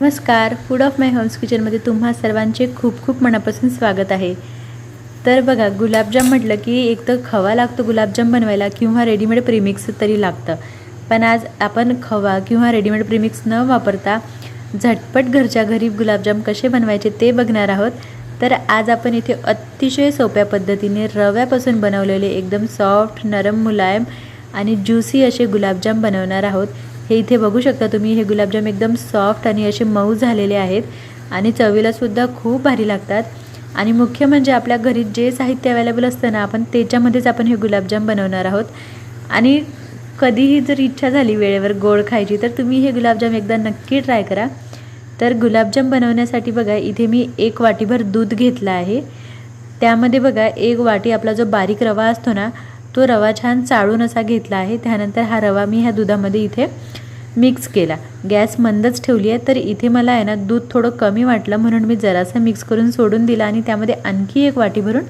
नमस्कार. Food of my homes किचनमध्ये तुम्हा सर्वांचे खूप खूप मनापासून स्वागत आहे. तर बघा गुलाबजाम म्हटलं की एक तर खवा लागतो गुलाबजाम बनवायला किंवा रेडीमेड प्रीमिक्स तरी लागतं. पण आज आपण खवा किंवा रेडीमेड प्रीमिक्स न वापरता झटपट घरच्या घरी गुलाबजाम कसे बनवायचे ते बघणार आहोत. तर आज आपण इथे अतिशय सोप्या पद्धतीने रव्यापासून बनवलेले एकदम सॉफ्ट नरम मुलायम आणि ज्युसी असे गुलाबजाम बनवणार आहोत. हे इथे बघू शकता तुम्ही हे गुलाबजाम एकदम सॉफ्ट आणि असे मऊ झालेले आहेत. आणि चवीलासुद्धा खूप भारी लागतात. आणि मुख्य म्हणजे आपल्या घरी जे साहित्य अवेलेबल असतं ना आपण त्याच्यामध्येच आपण हे गुलाबजाम बनवणार आहोत. आणि कधीही जर इच्छा झाली वेळेवर गोड खायची तर तुम्ही हे गुलाबजाम एकदा नक्की ट्राय करा. तर गुलाबजाम बनवण्यासाठी बघा इथे मी एक वाटीभर दूध घेतलं आहे. त्यामध्ये बघा एक वाटी आपला जो बारीक रवा असतो ना तो रवा छान चाळून असा घेतला आहे. त्यानंतर हा रवा मी ह्या दुधामध्ये इथे मिक्स केला. गॅस मंदच ठेवली आहे. तर इथे मला आहे ना दूध थोडं कमी वाटलं म्हणून मी जरासं मिक्स करून सोडून दिलं आणि त्यामध्ये आणखी एक वाटी भरून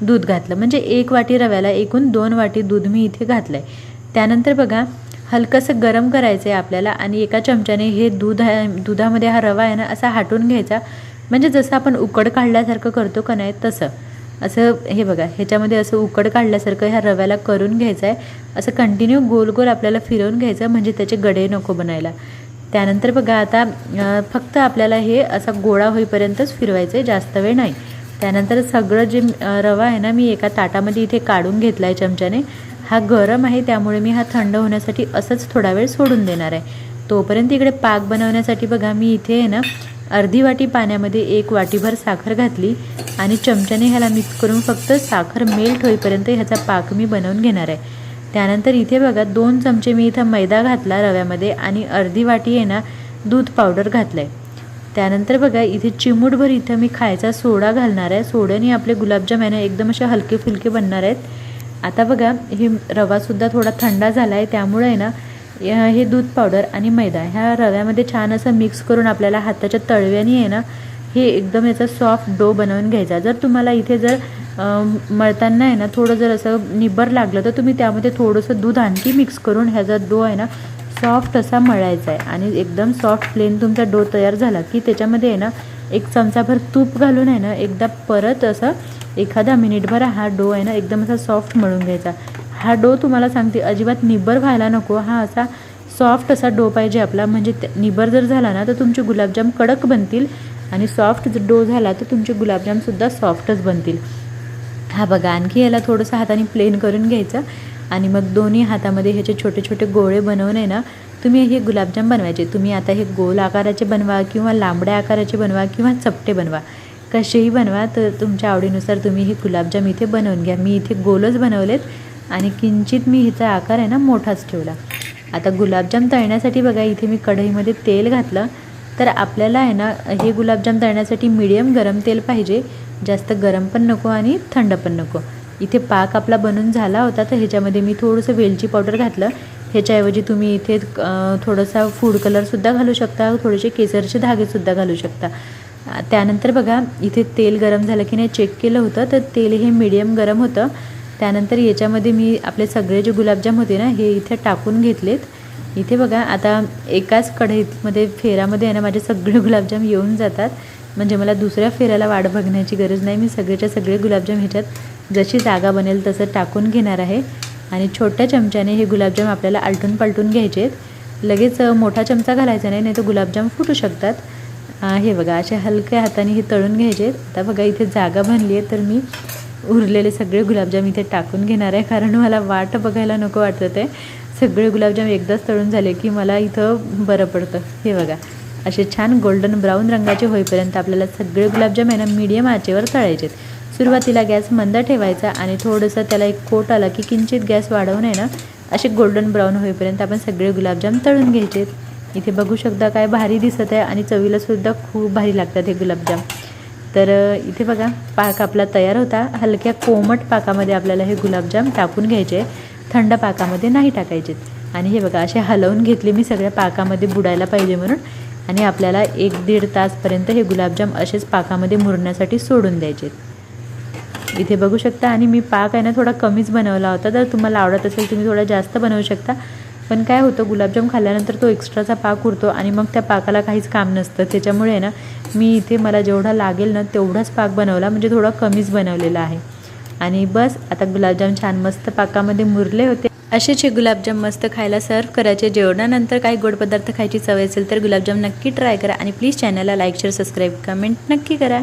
दूध घातलं. म्हणजे एक वाटी रव्याला एकूण दोन वाटी दूध मी इथे घातलं आहे त्यानंतर बघा हलकंसं गरम करायचं आहे आपल्याला आणि एका चमच्याने हे दूध आहे दुधामध्ये हा रवा आहे ना असा हाटून घ्यायचा. म्हणजे जसं आपण उकड काढल्यासारखं करतो का नाही तसं. असं हे बघा ह्याच्यामध्ये असं उकड काढल्यासारखं ह्या रव्याला करून घ्यायचं आहे असं कंटिन्यू गोल गोल आपल्याला फिरवून घ्यायचं म्हणजे त्याचे गडे नको बनायला. त्यानंतर बघा आता फक्त आपल्याला हे असा गोळा होईपर्यंतच फिरवायचं आहे जास्त वेळ नाही. त्यानंतर सगळं जे रवा आहे ना मी एका ताटामध्ये इथे काढून घेतला आहे चमच्याने. हा गरम आहे त्यामुळे मी हा थंड होण्यासाठी असंच थोडा वेळ सोडून देणार आहे. तोपर्यंत इकडे पाक बनवण्यासाठी बघा मी इथे आहे ना अर्धी वाटी पाण्यामध्ये एक वाटीभर साखर घातली आणि चमच्याने ह्याला मिक्स करून फक्त साखर मेल्ट होईपर्यंत ह्याचा पाक मी बनवून घेणार आहे. त्यानंतर इथे बघा दोन चमचे मी इथं मैदा घातला रव्यामध्ये आणि अर्धी वाटी आहे ना दूध पावडर घातलं आहे त्यानंतर बघा इथे चिमूटभर इथं मी खायचा सोडा घालणार आहे. सोड्याने आपले गुलाबजाम आहे ना एकदम असे हलके फुलके बनणार आहेत. आता बघा हे रवासुद्धा थोडा थंडा झाला आहे त्यामुळे आहे ना हे दूध पावडर आणि मैदा ह्या रव्यामध्ये छान असं मिक्स करून आपल्याला हाताच्या तळव्याने आहे ना हे एकदम याचा सॉफ्ट डो बनवून घ्यायचा. जर तुम्हाला इथे जर मळताना आहे ना थोडं जर असं निब्बर लागलं तर तुम्ही त्यामध्ये थोडंसं दूध आणखी मिक्स करून ह्याचा डो आहे ना सॉफ्ट असा मळायचा आहे. आणि एकदम सॉफ्ट प्लेन तुमचा डो तयार झाला की त्याच्यामध्ये आहे ना एक चमचाभर तूप घालून आहे ना एकदा परत असं एखादा मिनिटभर हा डो आहे ना एकदम असा सॉफ्ट मळून घ्यायचा. हा डो तुम्हाला सांगते अजिबात निब्बर व्हायला नको. हा असा सॉफ्ट असा डो पाहिजे आपला. म्हणजे निब्बर जर झाला ना तर तुमचे गुलाबजाम कडक बनतील आणि सॉफ्ट जर डो झाला तर तुमचे गुलाबजामसुद्धा सॉफ्टच बनतील. हा बघा आणखी याला थोडंसं हाताने प्लेन करून घ्यायचं. आणि मग दोन्ही हातामध्ये ह्याचे छोटे छोटे गोळे बनवणे ना तुम्ही हे गुलाबजाम बनवायचे. तुम्ही आता हे गोल आकाराचे बनवा किंवा लांबड्या आकाराचे बनवा किंवा चपटे बनवा. कसेही बनवा तर तुमच्या आवडीनुसार तुम्ही हे गुलाबजाम इथे बनवून घ्या. मी इथे गोलच बनवलेत. आणि किंचित मी हिचा आकार आहे ना मोठाच ठेवला. आता गुलाबजाम तळण्यासाठी बघा इथे मी कढईमध्ये तेल घातलं. तर आपल्याला आहे ना हे गुलाबजाम तळण्यासाठी मिडियम गरम तेल पाहिजे. जास्त गरम पण नको आणि थंड पण नको. इथे पाक आपला बनून झाला होता तर ह्याच्यामध्ये मी थोडंसं वेलची पावडर घातलं. ह्याच्याऐवजी तुम्ही इथे थोडंसं फूड कलरसुद्धा घालू शकता थोडेसे केसरचे धागेसुद्धा घालू शकता. त्यानंतर बघा इथे तेल गरम झालं की नाही चेक केलं होतं तर तेल हे मिडियम गरम होतं. त्यानंतर याच्यामध्ये मी आपले सगळे जे गुलाबजाम होते ना हे इथे टाकून घेतलेत. इथे बघा आता एकाच कढईमध्ये फेरामध्ये आहे ना माझे सगळे गुलाबजाम येऊन जातात. म्हणजे मला दुसऱ्या फेऱ्याला वाट बघण्याची गरज नाही. मी सगळेच्या सगळे गुलाबजाम ह्याच्यात जशी जागा बनेल तसं टाकून घेणार आहे. आणि छोट्या चमच्याने हे गुलाबजाम आपल्याला आलटून पालटून घ्यायचे आहेत. लगेच मोठा चमचा घालायचा नाही नाही तर गुलाबजाम फुटू शकतात. हे बघा अशा हलक्या हाताने हे तळून घ्यायचे आहेत. आता बघा इथे जागा बनली आहे तर मी उरलेले सगळे गुलाबजाम इथे टाकून घेणार आहे. कारण मला वाट बघायला नको वाटतं ते. सगळे गुलाबजाम एकदाच तळून झाले की मला इथं बरं पडतं. हे बघा. असे छान गोल्डन ब्राऊन रंगाचे होईपर्यंत आपल्याला सगळे गुलाबजाम आहे ना मीडियम आचेवर तळायचे सुरुवातीला गॅस मंद ठेवायचा आणि थोडंसं त्याला एक कोट आला की किंचित गॅस वाढवून आहे ना असे गोल्डन ब्राऊन होईपर्यंत आपण सगळे गुलाबजाम तळून घ्यायचे इथे बघू शकता काय भारी दिसत आहे आणि चवीलासुद्धा खूप भारी लागतात हे गुलाबजाम. तर इथे बघा पाक आपला तयार होता. हलक्या कोमट पाकामध्ये आपल्याला हे गुलाबजाम टाकून घ्यायचे. थंड पाकामध्ये नाही टाकायचे. आणि हे बघा असे हलवून घेतले मी सगळ्या पाकामध्ये बुडायला पाहिजे म्हणून. आणि आपल्याला एक दीड तासपर्यंत हे गुलाबजाम असेच पाकामध्ये मुरण्यासाठी सोडून द्यायचे. इथे बघू शकता आणि मी पाक आहे ना थोडा कमीच बनवला होता. तर तुम्हाला आवडत असेल तुम्ही थोडा जास्त बनवू शकता. पण काय होतं गुलाबजाम खाल्ल्यानंतर तो एक्स्ट्राचा पाक उरतो आणि मग त्या पाकाला काहीच काम नसतं. त्याच्यामुळे ना मी इथे मला जेवढा लागेल ना तेवढाच पाक बनवला. म्हणजे थोडा कमीच बनवलेला आहे. आणि बस आता गुलाबजाम छान मस्त पाकामध्ये मुरले होते. असेच हे गुलाबजाम मस्त खायला सर्व करायचे. जेवणानंतर काही गोड पदार्थ खायची सवय असेल तर गुलाबजाम नक्की ट्राय करा. आणि प्लीज चॅनलला लाईक शेअर सबस्क्राईब कमेंट नक्की करा.